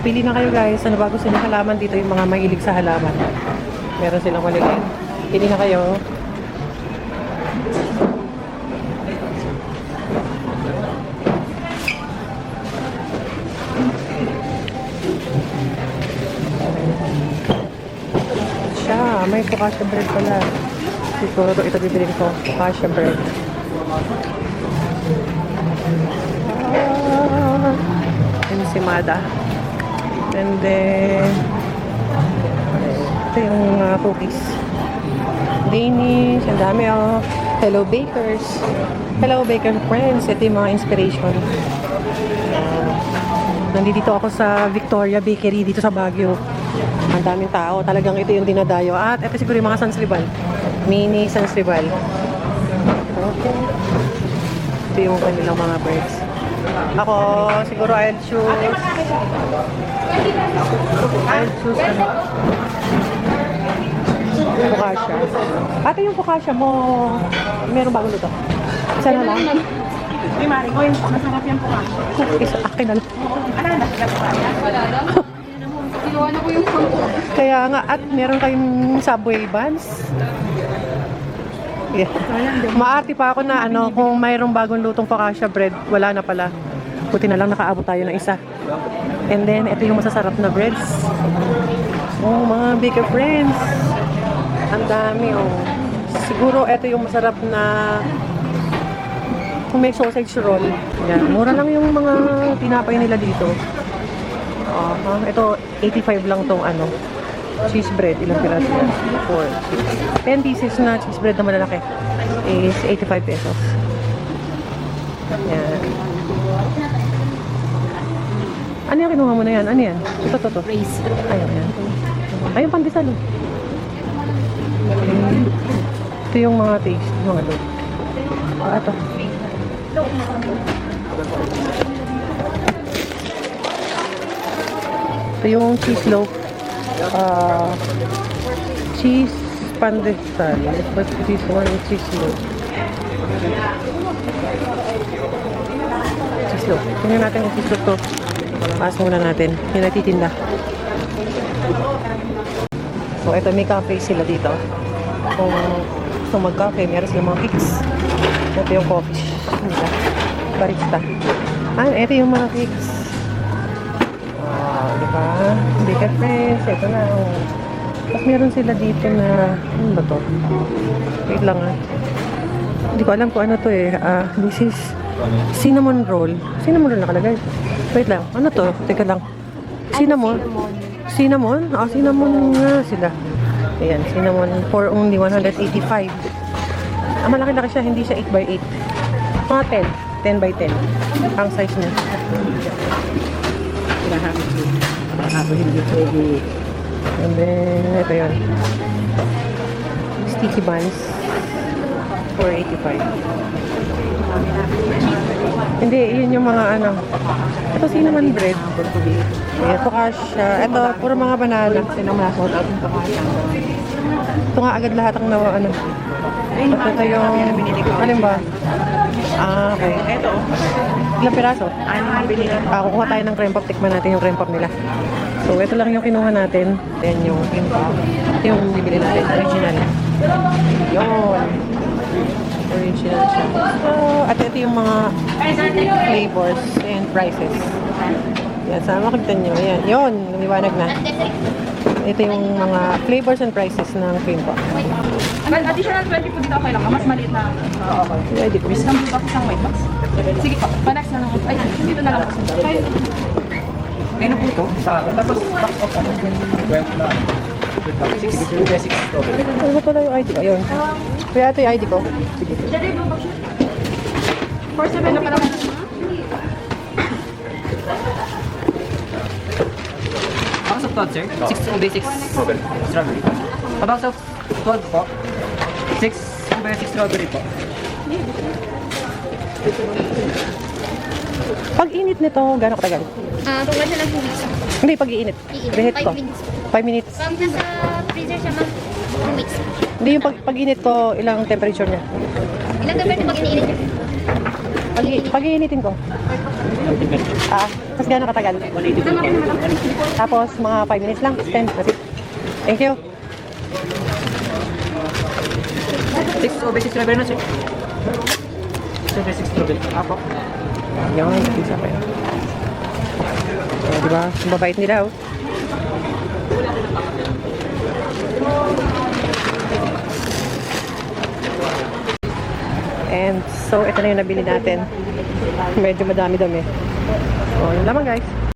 pili na kayo guys. Ano ba gusto niyo halaman dito yung mga mahilig sa halaman. Meron silang maliit. Pili na kayo. Siya, may focaccia bread pala. Siguro ito bibilin ko. Focaccia bread. Ah, ensimada. And then, ito yung uh, cookies. Danish, ang dami oh. Hello Bakers. Hello Baker Friends. Ito yung mga inspiration. Nandito ako sa Victoria Bakery dito sa Baguio. Ang daming tao. Talagang ito yung dinadayo. At ito siguro yung mga Sansribal. Mini Sansribal. Okay. Ito yung kanilang mga birds. Ako, siguro I'll choose... I'll choose ano? Focaccia. Ate, yung focaccia mo, meron bagong luto? Isa na lang? Uy, Mari, ko yung masarap yung pumasok. Isa, akin na lang. Ano na, Kinuha na ko yung sampo. Kaya nga, at meron kayong subway buns. Yeah. Maarte pa ako na ano, kung mayroong bagong lutong focaccia bread, wala na pala. Buti na lang nakaabot tayo ng isa. And then, ito yung masasarap na breads. Oh, mga bigger friends. Ang dami, oh. Siguro, ito yung masarap na kung may sausage roll. Yan. Mura lang yung mga tinapay nila dito. Aha, ito 85 lang tong ano cheese bread. Ilang piraso yan? 4, 10 pieces na cheese bread na malalaki is 85 pesos. Yan. Ano yung kinuha mo na yan? Ano yan? Ito, ito, ito. Race. Ayun, yan. Ay, yung pandesal. Ito yung mga taste, mga load. Ah, ito. Ito yung cheese loaf. Ah, cheese pandesal. But this one is cheese loaf. Cheese loaf. Tingnan natin kung cheese loaf to. Paas muna natin. Yung natitinda. So, ito may cafe sila dito. Kung gusto mag-cafe, meron silang mga cakes. Ito yung coffee nila. Barista. Ah, ito yung mga cakes. Wow, di ba? Bigger friends. Ito na. Oh. Tapos meron sila dito na, ano ba to? Wait lang ah. Hindi ko alam kung ano to eh. Ah, this is cinnamon roll. Cinnamon roll nakalagay. Wait lang. Ano to? Teka lang. Cinnamon? Cinnamon? Ah, cinnamon nga sila. Ayan, cinnamon for only 185. Ah, malaki-laki siya. Hindi siya 8 by 8 Mga 10. 10 by 10. Ang size niya. Pinahapit ko. Ako hindi pwede. And then, ito yun. Sticky buns. 485. Hindi, yun yung mga ano. Ito cinnamon bread. Ito kasha. Ito, puro mga banana. Ito nga agad lahat ang nawa, ano. Ito, ito yung, alin ba? Ah, okay. Eto, Ilang piraso? ano ang binili? Ah, kukuha tayo ng cream puff. Tikman natin yung cream puff nila. So, ito lang yung kinuha natin. Then, yung cream puff. Ito yung bibili natin. Original. Yun. Original siya. So, at ito yung mga flavors and prices. Yan, sana makita nyo. Yan, yun. Lumiwanag na. Ito yung mga flavors and prices ng cream puff. Well, additional 20 po dito okay lang. Mas maliit na. Oo, okay. Ready po. Isang box, isang white box. Sige po. Pa-next na lang. Ay, dito na lang po. Na po ito. Sa Tapos, box of ano. Six. Six. Ano ba pala yung ID ko? Ayun. Kaya ito yung ID ko. Four seven na pala. Box of 12, sir. 6 ube, 6 strawberry. A box of 12 po. 6 ube, 6 strawberry po. Pag init nito, gano'ng katagal? Ah, kung ano lang po. Hindi, pag iinit. Iinit. Reheat ko. minutes. 5 minutes. Pag nasa freezer siya, ma'am, 2 weeks. Hindi yung pag, pag init ko, ilang temperature niya? Ilan na pwede pag iniinit niya? Pag, pag-iinitin ko. Ah, tapos gano'n katagal? Tapos mga 5 minutes lang, 10. That's it. Thank you. 6 ube 6 strawberry na sir. 6 ube 6 strawberry. Apo. Yung pizza pa Oh, diba? Ang babait nila, oh. And so, ito na yung nabili natin. Medyo madami-dami. Oh, yun lamang guys.